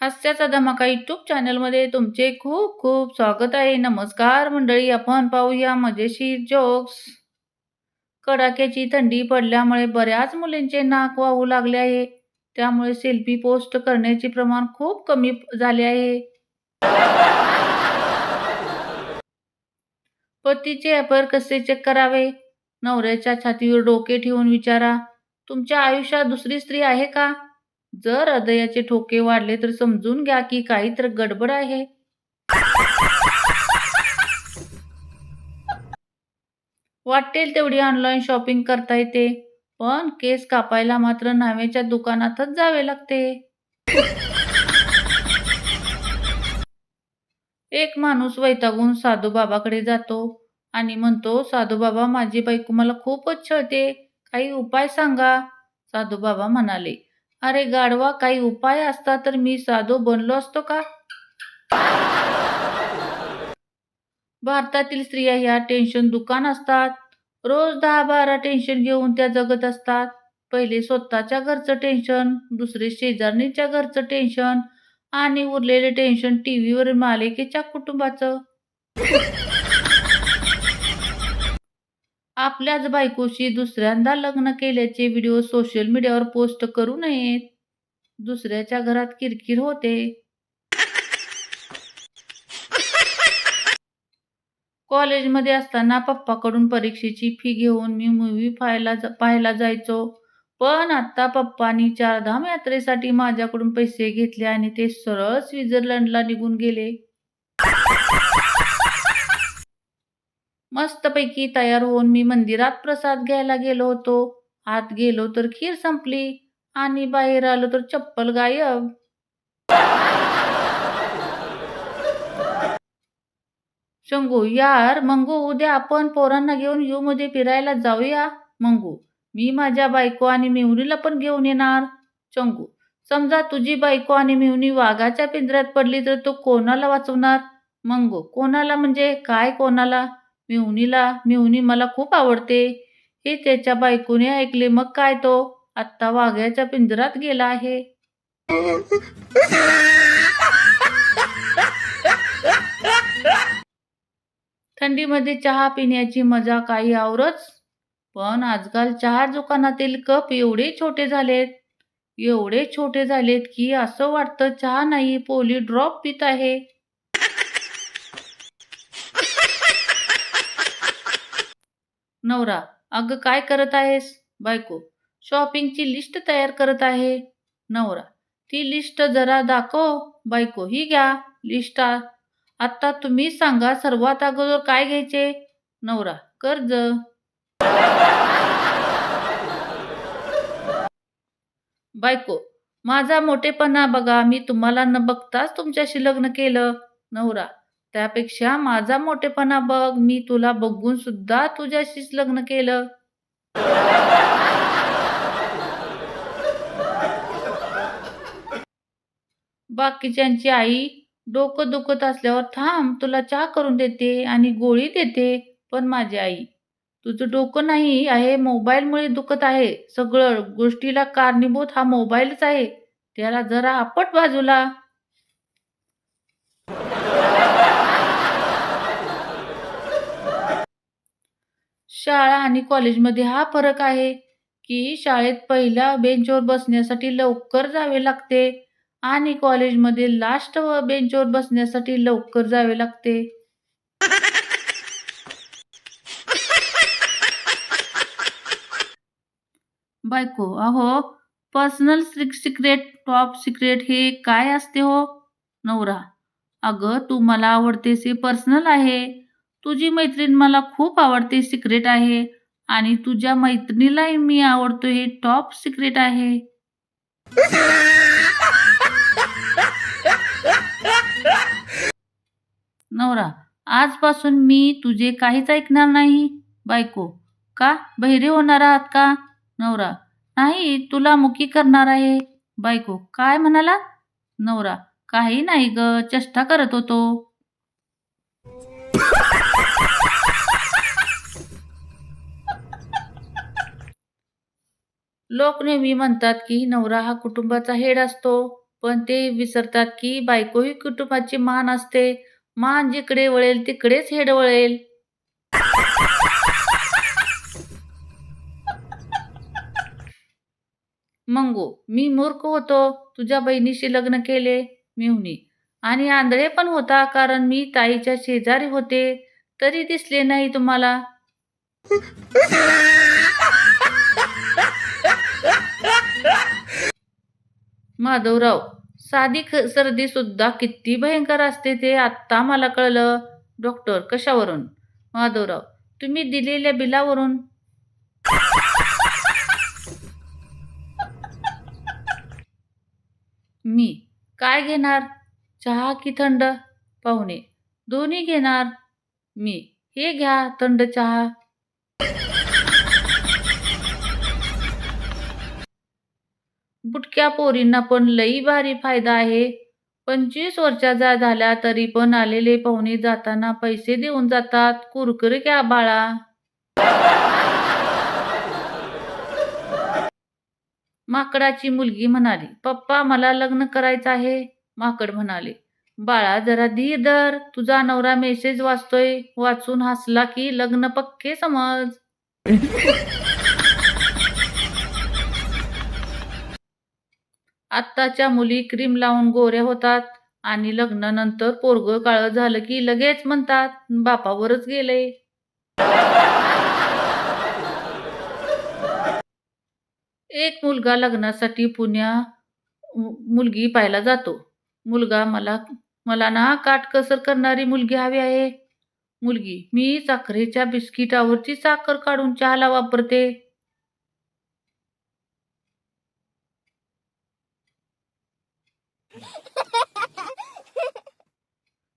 हास्याचा धमाका यूट्यूब चॅनलमध्ये तुमचे खूप खूप स्वागत आहे. नमस्कार मंडळी आपण पाहूया मजेशीर जोक्स कडाक्याची थंडी पडल्यामुळे बऱ्याच मुलींचे नाक वाहू लागले आहे. त्यामुळे सेल्फी पोस्ट करण्याचे प्रमाण खूप कमी झाले आहे. पतीचे ॲपर कसे चेक करावे? नवऱ्याच्या छातीवर डोके ठेवून विचारा. तुमच्या आयुष्यात दुसरी स्त्री आहे का? जर हृदयाचे ठोके वाढले तर समजून घ्या की काही तर गडबड आहे. वाटेल तेवढी ऑनलाईन शॉपिंग करता येते पण केस कापायला मात्र नावेच्या दुकानातच जावे लागते. एक माणूस वैतागून साधू बाबाकडे जातो आणि म्हणतो साधू बाबा माझी बायको मला खूपच छळते. काही उपाय सांगा. साधू बाबा म्हणाले. अरे गाढवा काही उपाय असता तर मी साधो बनलो असतो का? भारतातील स्त्रिया ह्या टेन्शन दुकान असतात. रोज दहा बारा टेन्शन घेऊन त्या जगत असतात. पहिले स्वतःच्या घरचं टेन्शन दुसरे शेजारणीच्या घरचं टेन्शन आणि उरलेले टेन्शन टी व्हीवर मालिकेच्या कुटुंबाचं. आपल्याच बायकोशी दुसऱ्यांदा लग्न केल्याचे व्हिडिओ सोशल मीडियावर पोस्ट करू नयेत. दुसऱ्याच्या घरात किरकिर होते. कॉलेजमध्ये असताना पप्पाकडून परीक्षेची फी घेऊन मी मूवी पाहायला पाहायला जायचो. पण आता पप्पानी चारधाम यात्रेसाठी माझ्याकडून पैसे घेतले आणि ते सरळ स्वित्झर्लंडला निघून गेले. मस्तपैकी तयार होऊन मी मंदिरात प्रसाद घ्यायला गेलो होतो. आत गेलो तर खीर संपली आणि बाहेर आलो तर चप्पल गायब. शंगू यार मंगू उद्या आपण पोरांना घेऊन यू मध्ये फिरायला जाऊया? मंगू मी माझ्या बायको आणि मेहुनीला पण घेऊन येणार. चंगू समजा तुझी बायको आणि मेहुनी वाघाच्या पिंजऱ्यात पडली तर तू कोणाला वाचवणार? मंगू कोणाला म्हणजे? काय कोणाला? मिवणीला मिवणी मला खूप आवडते. हे त्याच्या बायकोने ऐकले मग काय तो? आत्ता वाघ्याच्या पिंजरात गेला आहे. थंडीमध्ये चहा पिण्याची मजा काही आवरच पण आजकाल चहा दुकानातील कप एवढे छोटे झालेत. एवढे छोटे झालेत की असं वाटतं चहा नाही पोली ड्रॉप पित आहे. नवरा अगं काय करत आहेस? बायको शॉपिंगची लिस्ट तयार करत आहे. नवरा ती लिस्ट जरा दाखव. बायको ही घ्या. लिस्ट आत्ता तुम्ही सांगा सर्वात अगोदर काय घ्यायचे? नवरा कर्ज. बायको माझा मोठेपणा बघा. मी तुम्हाला न बघताच तुमच्याशी लग्न केलं. नवरा त्यापेक्षा माझा मोठेपणा बघ मी तुला बघून सुद्धा तुझ्याशीच लग्न केलं. बाकीच्यांची आई डोकं दुखत असल्यावर थांब तुला चहा करून देते आणि गोळी देते पण माझी आई तुझं डोकं नाही आहे मोबाईलमुळे दुखत आहे. सगळं गोष्टीला कारणीभूत हा मोबाईलच आहे. त्याला जरा आपट बाजूला. शाळा आणि कॉलेजमध्ये हा फरक आहे की शाळेत पहिल्या बेंचवर बसण्यासाठी लवकर जावे लागते आणि कॉलेजमध्ये लास्ट बेंचवर बसण्यासाठी लवकर जावे लागते. बायको अहो पर्सनल सिक्रेट टॉप सिक्रेट हे काय असते हो? नवरा अगं तू मला आवडतेस हे पर्सनल आहे. तुझी मैत्रीण मला खूप आवडते सिक्रेट आहे. आणि तुझ्या मैत्रिणीलाही मी आवडतो हे टॉप सिक्रेट आहे. नवरा आजपासून मी तुझे काहीच ऐकणार नाही. बायको का? बहिरे होणार आहात का? नवरा नाही तुला मुकी करणार आहे. बायको काय म्हणाला? नवरा काही नाही ग चेष्टा करत होतो. लोक नेहमी म्हणतात की नवरा हा कुटुंबाचा हेड असतो पण ते विसरतात की बायको ही कुटुंबाची मान असते. मान जिकडे वळेल तिकडेच हेड वळेल. मंगू मी मूर्ख होतो. तुझ्या बहिणीशी लग्न केले मिहुनी. आणि आंधळे पण होता कारण मी ताईच्या शेजारी होते. तरी दिसले नाही तुम्हाला. माधवराव साधी ख- सर्दीसुद्धा किती भयंकर असते ते आत्ता मला कळलं. डॉक्टर कशावरून? माधवराव तुम्ही दिलेल्या बिलावरून? मी काय घेणार? चहा की थंड? पाहुणे दोन्ही घेणार. मी हे घ्या थंड चहा. बुटक्या पोरींना पण लई भारी फायदा आहे. पंचवीस वर्षाचा झाल्या तरी पण आलेले पाहुणे जाताना पैसे देऊन जातात. कुरकुरे क्या बाळा. माकडाची मुलगी म्हणाली पप्पा मला लग्न करायचं आहे. माकड म्हणाले बाळा जरा धीर धर. तुझा नवरा मेसेज वाचतोय. वाचून हसला की लग्न पक्के समज. आत्ताच्या मुली क्रीम लावून गोऱ्या होतात आणि लग्नानंतर पोरग काळं झालं की लगेच म्हणतात बापावरच गेलंय एक मुलगा लग्नासाठी पुण्या मुलगी पाहायला जातो. मुलगा मला मला ना काटकसर करणारी मुलगी हवी आहे. मुलगी मी साखरेच्या बिस्किटावरची साखर काढून चहाला वापरते.